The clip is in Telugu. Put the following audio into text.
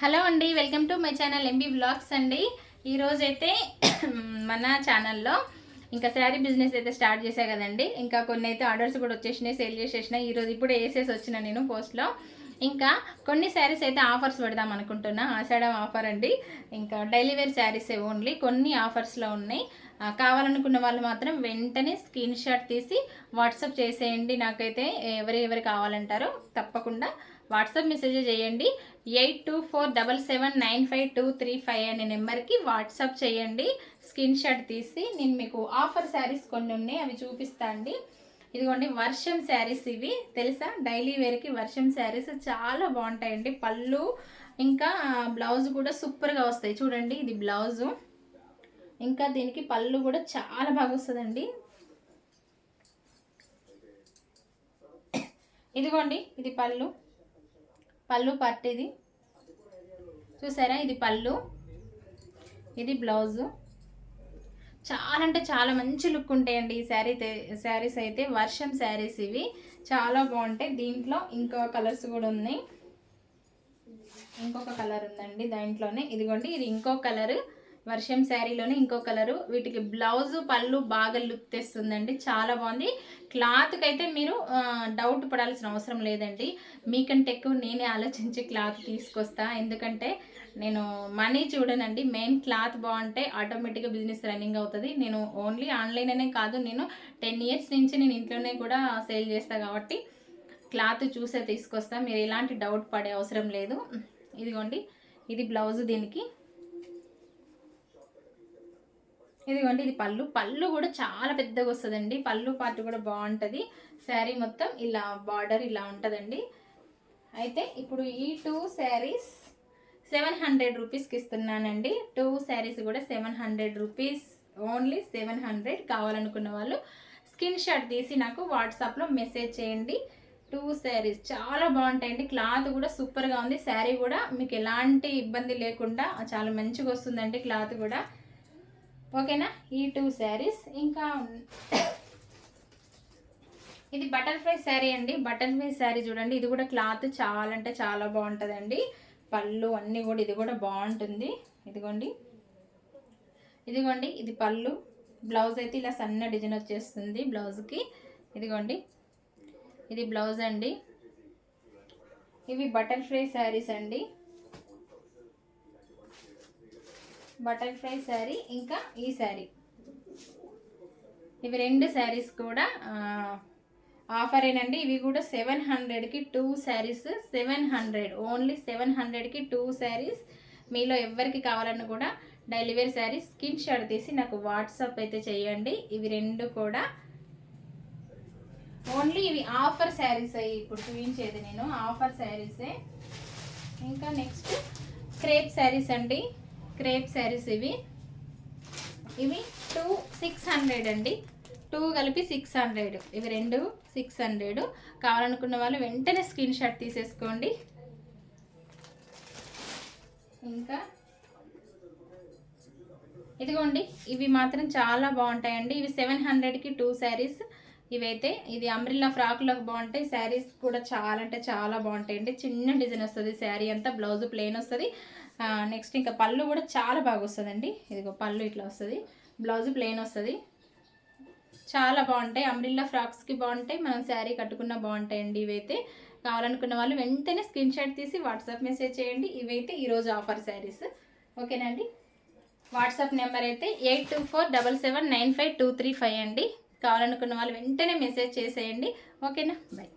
హలో అండి welcome to my channel MB blogs అండి. ఈరోజు అయితే మన ఛానల్లో ఇంకా శారీ బిజినెస్ అయితే స్టార్ట్ చేశా కదండి. ఇంకా కొన్ని అయితే ఆర్డర్స్ కూడా వచ్చేసినాయి సేల్ చేసేసినాయి. ఈరోజు ఇప్పుడు వేసేసి వచ్చిన నేను పోస్ట్లో. ఇంకా కొన్ని శారీస్ అయితే ఆఫర్స్ పెడదాం అనుకుంటున్నా. ఆషాఢం ఆఫర్ అండి. ఇంకా డైలీ వేర్ శారీస్ ఓన్లీ. కొన్ని ఆఫర్స్లో ఉన్నాయి. కావాలనుకున్న వాళ్ళు మాత్రం వెంటనే స్క్రీన్ షాట్ తీసి వాట్సాప్ చేసేయండి. నాకైతే ఎవరు ఎవరు కావాలంటారో తప్పకుండా వాట్సాప్ మెసేజ్ చేయండి. Eight two four double seven nine five two three five అనే నెంబర్కి వాట్సాప్ చేయండి. స్క్రీన్ షాట్ తీసి నేను మీకు ఆఫర్ శారీస్ కొన్ని ఉన్నాయి అవి చూపిస్తా అండి. ఇదిగోండి వర్షం శారీస్ ఇవి. తెలుసా? డైలీ వేర్కి వర్షం శారీస్ చాలా బాగుంటాయండి. పళ్ళు ఇంకా బ్లౌజ్ కూడా సూపర్గా వస్తాయి. చూడండి ఇది బ్లౌజు. ఇంకా దీనికి పళ్ళు కూడా చాలా బాగా వస్తుందండి. ఇదిగోండి ఇది పళ్ళు. పళ్ళు పట్టు ఇది చూసారా? ఇది పళ్ళు. ఇది బ్లౌజు. చాలా అంటే చాలా మంచి లుక్ ఉంటాయండి ఈ శారీ శారీస్ అయితే. వర్షం శారీస్ ఇవి. చాలా బాగుంటాయి. దీంట్లో ఇంకో కలర్స్ కూడా ఉన్నాయి. ఇంకొక కలర్ ఉందండి దాంట్లోనే. ఇదిగోండి ఇది ఇంకో కలరు. వర్షం శారీలోనే ఇంకో కలరు. వీటికి బ్లౌజ్ పళ్ళు బాగా లుక్ తెస్తుందండి. చాలా బాగుంది. క్లాత్కి అయితే మీరు డౌట్ పడాల్సిన అవసరం లేదండి. మీకంటే ఎక్కువ నేనే ఆలోచించి క్లాత్ తీసుకొస్తా. ఎందుకంటే నేను మనీ చూడనండి. మెయిన్ క్లాత్ బాగుంటే ఆటోమేటిక్గా బిజినెస్ రన్నింగ్ అవుతుంది. నేను ఓన్లీ ఆన్లైన్ అనే కాదు. నేను టెన్ ఇయర్స్ నుంచి నేను ఇంట్లోనే కూడా సేల్ చేస్తాను కాబట్టి క్లాత్ చూసే తీసుకొస్తా. మీరు ఎలాంటి డౌట్ పడే అవసరం లేదు. ఇదిగోండి. ఇది బ్లౌజ్ దీనికి. ఇదిగోండి ఇది పళ్ళు. పళ్ళు కూడా చాలా పెద్దగా వస్తుందండి. పళ్ళు పార్ట్ కూడా బాగుంటుంది. శారీ మొత్తం ఇలా బార్డర్ ఇలా ఉంటుందండి. అయితే ఇప్పుడు ఈ టూ శారీస్ సెవెన్ హండ్రెడ్ రూపీస్కి ఇస్తున్నానండి. టూ శారీస్ కూడా seven hundred rupees only seven hundred కావాలనుకున్న వాళ్ళు స్క్రీన్ షాట్ తీసి నాకు వాట్సాప్లో మెసేజ్ చేయండి. టూ శారీస్ చాలా బాగుంటాయండి. క్లాత్ కూడా సూపర్గా ఉంది. శారీ కూడా మీకు ఎలాంటి ఇబ్బంది లేకుండా చాలా మంచిగా వస్తుందండి క్లాత్ కూడా. ఓకేనా? ఈ టూ శారీస్ ఇంకా ఇది బటర్ఫ్లై శారీ అండి. బటర్ఫ్లై శారీ చూడండి. ఇది కూడా క్లాత్ చాలా అంటే చాలా బాగుంటుందండి. పళ్ళు అన్నీ కూడా ఇది కూడా బాగుంటుంది. ఇదిగోండి. ఇదిగోండి. ఇది పళ్ళు. బ్లౌజ్ అయితే ఇలా సన్న డిజైన్ వచ్చేస్తుంది బ్లౌజ్కి ఇదిగోండి. ఇది బ్లౌజ్ అండి. ఇవి బటర్ఫ్లై శారీస్ అండి. బటర్ఫ్లై శారీ ఇంకా ఈ శారీ. ఇవి రెండు శారీస్ కూడా ఆఫర్ ఏనండి. ఇవి కూడా సెవెన్ హండ్రెడ్కి two saris seven hundred only seven హండ్రెడ్కి టూ శారీస్. మీలో ఎవరికి కావాలన్నా కూడా delivery sari saris screenshot తీసి నాకు వాట్సాప్ అయితే చేయండి. ఇవి రెండు కూడా. ఓన్లీ ఇవి ఆఫర్ శారీస్ అయ్యి ఇప్పుడు చూపించేది నేను ఆఫర్ శారీసే. ఇంకా నెక్స్ట్ క్రేప్ శారీస్ అండి. క్రేప్ శారీస్ ఇవి. ఇవి టూ సిక్స్ హండ్రెడ్ అండి. టూ కలిపి సిక్స్ హండ్రెడ్. ఇవి రెండు సిక్స్ హండ్రెడ్. కావాలనుకున్న వాళ్ళు వెంటనే స్క్రీన్ షాట్ తీసేసుకోండి. ఇంకా ఇదిగోండి ఇవి మాత్రం చాలా బాగుంటాయండి. ఇవి సెవెన్ హండ్రెడ్కి టూ శారీస్. ఇవైతే ఇది అంబ్రిల్లా ఫ్రాక్లకు బాగుంటాయి. శారీస్ కూడా చాలా అంటే చాలా బాగుంటాయండి. చిన్న డిజైన్ వస్తుంది. శారీ అంతా బ్లౌజ్ ప్లెయిన్ వస్తుంది. నెక్స్ట్ ఇంకా పళ్ళు కూడా చాలా బాగా వస్తుందండి. ఇదిగో పళ్ళు ఇట్లా వస్తుంది. బ్లౌజ్ ప్లెయిన్ వస్తుంది. చాలా బాగుంటాయి. అంబ్రిల్లా ఫ్రాక్స్కి బాగుంటాయి. మనం శారీ కట్టుకున్న బాగుంటాయండి ఇవైతే. కావాలనుకున్న వాళ్ళు వెంటనే స్క్రీన్ షాట్ తీసి వాట్సాప్ మెసేజ్ చేయండి. ఇవైతే ఈరోజు ఆఫర్ శారీస్ ఓకేనండి వాట్సాప్ నెంబర్ అయితే eight two four double seven nine five two three five అండి. కావాలనుకున్న వాళ్ళు వెంటనే మెసేజ్ చేసేయండి. ఓకేనా బాయ్